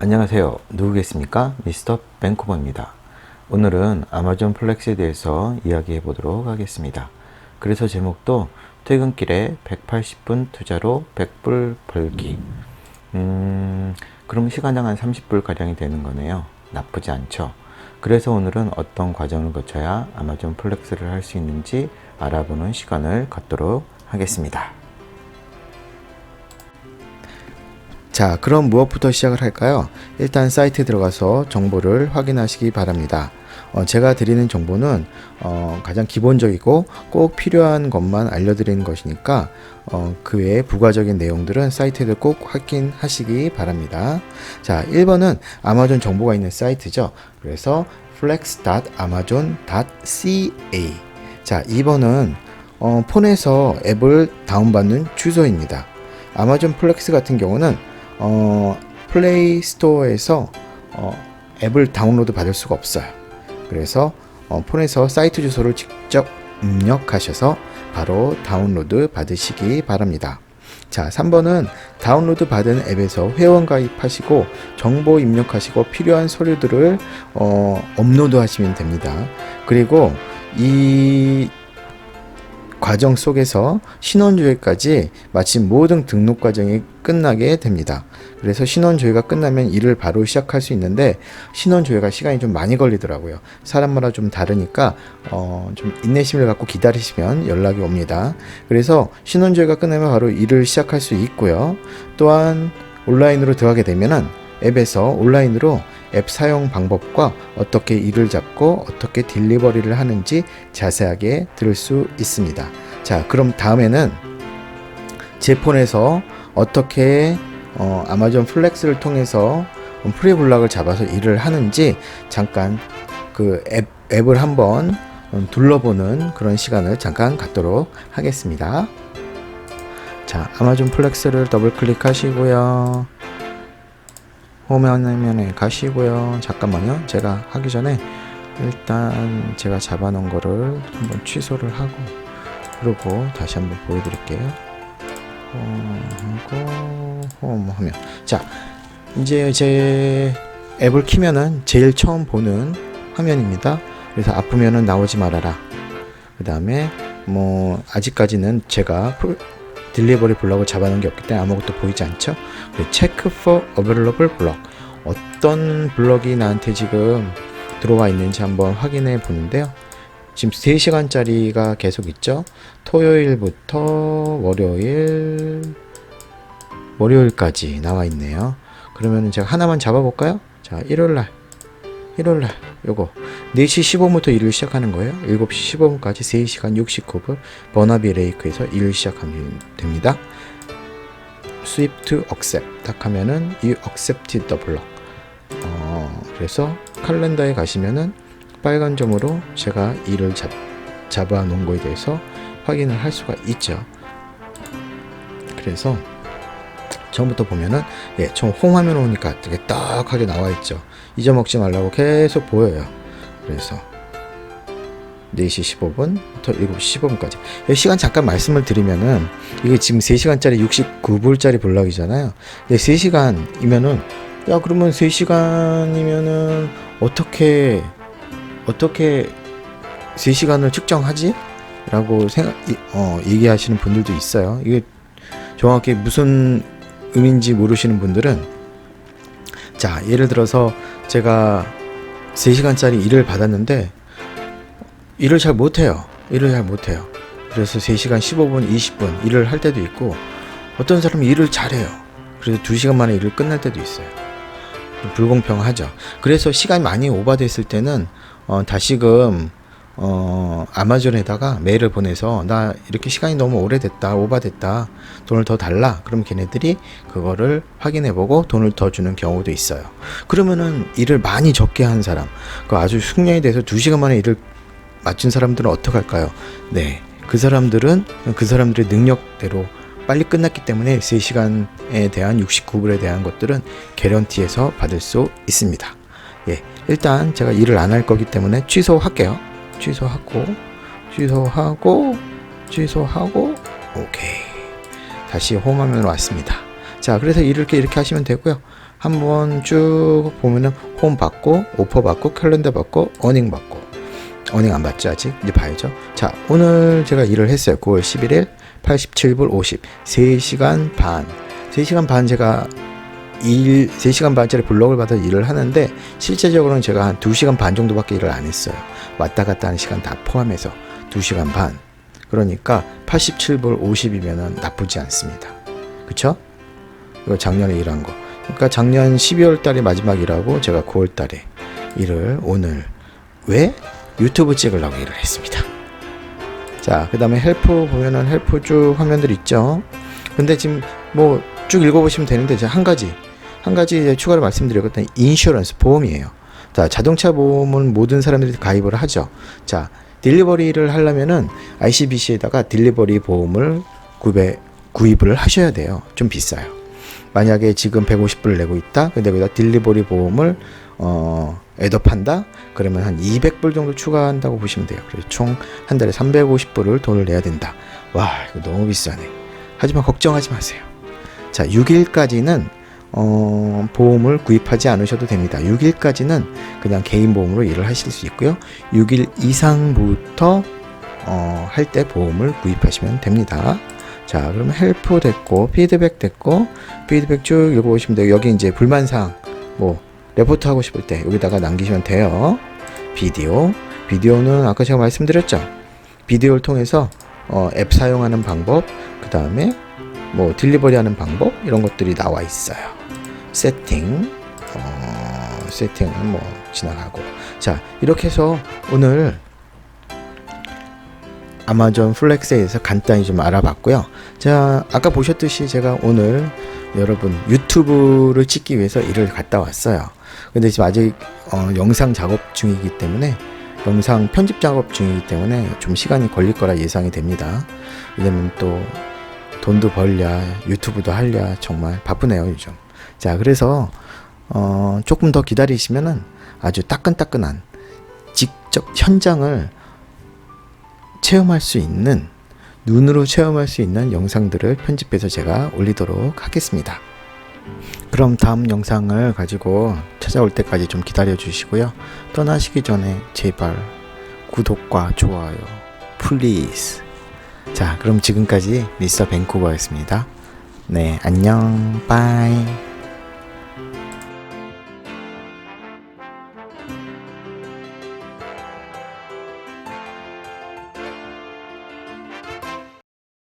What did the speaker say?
안녕하세요. 누구겠습니까? 미스터 벤코버입니다. 오늘은 아마존 플렉스에 대해서 이야기해 보도록 하겠습니다. 그래서 제목도 퇴근길에 180분 투자로 100불 벌기. 음, 그럼 시간당 한 30불 가량이 되는 거네요. 나쁘지 않죠. 그래서 오늘은 어떤 과정을 거쳐야 아마존 플렉스를 할 수 있는지 알아보는 시간을 갖도록 하겠습니다. 자, 그럼 무엇부터 시작을 할까요? 일단 사이트에 들어가서 정보를 확인하시기 바랍니다. 어, 제가 드리는 정보는 어, 가장 기본적이고 꼭 필요한 것만 알려드리는 것이니까 어, 그 외에 부가적인 내용들은 사이트를 꼭 확인하시기 바랍니다. 자, 1번은 아마존 정보가 있는 사이트죠. 그래서 flex.amazon.ca 자, 2번은 어, 폰에서 앱을 다운받는 주소입니다. 아마존 플렉스 같은 경우는 어, 플레이 스토어에서 어, 앱을 다운로드 받을 수가 없어요. 그래서 어, 폰에서 사이트 주소를 직접 입력하셔서 바로 다운로드 받으시기 바랍니다. 자, 3번은 다운로드 받은 앱에서 회원 가입하시고 정보 입력하시고 필요한 서류들을 어, 업로드 하시면 됩니다. 그리고 이 과정 속에서 신원조회까지 마침 모든 등록 과정이 끝나게 됩니다. 그래서 신원조회가 끝나면 일을 바로 시작할 수 있는데 신원조회가 시간이 좀 많이 걸리더라고요. 사람마다 좀 다르니까 어, 좀 인내심을 갖고 기다리시면 연락이 옵니다. 그래서 신원조회가 끝나면 바로 일을 시작할 수 있고요. 또한 온라인으로 들어가게 되면은 앱에서 온라인으로 앱 사용 방법과 어떻게 일을 잡고 어떻게 딜리버리를 하는지 자세하게 들을 수 있습니다. 자, 그럼 다음에는 제 폰에서 어떻게 어, 아마존 플렉스를 통해서 프리블락을 잡아서 일을 하는지 잠깐 그 앱, 앱을 한번 둘러보는 그런 시간을 잠깐 갖도록 하겠습니다. 자, 아마존 플렉스를 더블 클릭하시고요. 홈 화면에 가시고요. 잠깐만요. 제가 하기 전에 일단 제가 잡아놓은 거를 한번 취소를 하고 그리고 다시 한번 보여드릴게요. 홈하고 홈 화면. 자, 이제 제 앱을 키면은 제일 처음 보는 화면입니다. 그래서 아프면은 나오지 말아라. 그 다음에 뭐 아직까지는 제가 딜리버리 블럭을 잡아놓은 게 없기 때문에 아무것도 보이지 않죠. 체크 for available 블럭 어떤 블럭이 나한테 지금 들어와 있는지 한번 확인해 보는데요. 지금 3시간짜리가 계속 있죠. 토요일부터 월요일 월요일까지 나와 있네요. 그러면 제가 하나만 잡아볼까요? 자, 일요일날 일요일날 요거 4시 15분부터 일을 시작하는 거예요. 7시 15분까지 3시간 69분 버나비 레이크에서 일을 시작하면 됩니다. swift accept 딱 하면은 you accepted the block 어, 그래서 칼렌더에 가시면은 빨간 점으로 제가 일을 잡, 잡아 놓은 거에 대해서 확인을 할 수가 있죠. 그래서 처음부터 보면은 예, 총 홈 화면 오니까 되게 딱하게 나와 있죠. 잊어먹지 말라고 계속 보여요. 그래서 4시 15분부터 7시 15분까지. 시간 잠깐 말씀을 드리면은 이게 지금 3시간짜리 69불짜리 블럭이잖아요. 근데 3시간이면은 야 그러면 3시간이면은 어떻게 어떻게 3시간을 측정하지? 라고 생각 어, 얘기하시는 분들도 있어요. 이게 정확히 무슨 의미인지 모르시는 분들은 자, 예를 들어서 제가 3시간짜리 일을 받았는데 일을 잘 못해요. 일을 잘 못해요. 그래서 3시간 15분, 20분 일을 할 때도 있고 어떤 사람은 일을 잘해요. 그래서 2시간 만에 일을 끝날 때도 있어요. 불공평하죠. 그래서 시간이 많이 오버됐을 때는 어, 다시금 어, 아마존에다가 메일을 보내서 나 이렇게 시간이 너무 오래됐다, 오버됐다, 돈을 더 달라. 그럼 걔네들이 그거를 확인해보고 돈을 더 주는 경우도 있어요. 그러면은 일을 많이 적게 한 사람, 그 아주 숙련이 돼서 2시간 만에 일을 맞춘 사람들은 어떻게 할까요? 네. 그 사람들은 그 사람들의 능력대로 빨리 끝났기 때문에 3시간에 대한 69불에 대한 것들은 개런티에서 받을 수 있습니다. 예. 일단 제가 일을 안 할 거기 때문에 취소할게요. 취소하고, 취소하고, 취소하고, 오케이. 다시 홈화면으로 왔습니다. 자, 그래서 이렇게 이렇게 하시면 되고요. 한번 쭉 보면은 홈 받고 오퍼 받고 캘린더 받고 어닝 받고 어닝 안 받죠 아직 이제 봐야죠 자 오늘 제가 일을 했어요 9월 11일 87불 50 3시간 반 3시간 반 제가 일 3시간 반짜리 블록을 받아 일을 하는데 실제적으로는 제가 한 2시간 반 정도밖에 일을 안 했어요 왔다 갔다 하는 시간 다 포함해서 2시간 반 그러니까 87불 50이면 나쁘지 않습니다 그쵸? 이거 작년에 일한 거 그러니까 작년 12월 달에 마지막 일하고 제가 9월 달에 일을 오늘 왜 유튜브 찍으려고 일을 했습니다. 자, 그 다음에 헬프 보면은 헬프 쭉 화면들 있죠. 근데 지금 뭐 쭉 읽어보시면 되는데 이제 한 가지 한 가지 추가로 말씀드렸거든요. 인슈런스 보험이에요. 자, 자동차 보험은 모든 사람들이 가입을 하죠. 자, 딜리버리를 하려면은 ICBC에다가 딜리버리 보험을 구입, 구입을 하셔야 돼요. 좀 비싸요. 만약에 지금 150불을 내고 있다. 근데 여기다 딜리버리 보험을 어 애더판다. 그러면 한 200불 정도 추가한다고 보시면 돼요. 그래서 총 한 달에 350불을 돈을 내야 된다. 와, 이거 너무 비싸네. 하지만 걱정하지 마세요. 자, 6일까지는 어, 보험을 구입하지 않으셔도 됩니다. 6일까지는 그냥 개인 보험으로 일을 하실 수 있고요. 6일 이상부터 어, 할 때 보험을 구입하시면 됩니다. 자, 그러면 헬프 됐고, 피드백 됐고, 피드백 쭉 읽어보시면 돼요. 여기 이제 불만사항, 뭐, 레포트 하고 싶을 때 여기다가 남기시면 돼요. 비디오. 비디오는 아까 제가 말씀드렸죠. 비디오를 통해서 어, 앱 사용하는 방법, 그 다음에 뭐 딜리버리 하는 방법, 이런 것들이 나와 있어요. 세팅, 어, 세팅은 뭐 지나가고. 자, 이렇게 해서 오늘 아마존 플렉스에 대해서 간단히 좀 알아봤고요. 자, 아까 보셨듯이 제가 오늘 여러분 유튜브를 찍기 위해서 일을 갔다 왔어요. 근데 지금 아직 어, 영상 작업 중이기 때문에 영상 편집 작업 중이기 때문에 좀 시간이 걸릴 거라 예상이 됩니다. 왜냐면 또 돈도 벌랴 유튜브도 하랴 정말 바쁘네요 요즘. 자 그래서 어, 조금 더 기다리시면은 아주 따끈따끈한 직접 현장을 체험할 수 있는 눈으로 체험할 수 있는 영상들을 편집해서 제가 올리도록 하겠습니다. 그럼 다음 영상을 가지고 찾아올 때까지 좀 기다려 주시고요. 떠나시기 전에 제발 구독과 좋아요 플리즈. 자, 그럼 지금까지 미스터 밴쿠버였습니다. 네, 안녕. 빠이.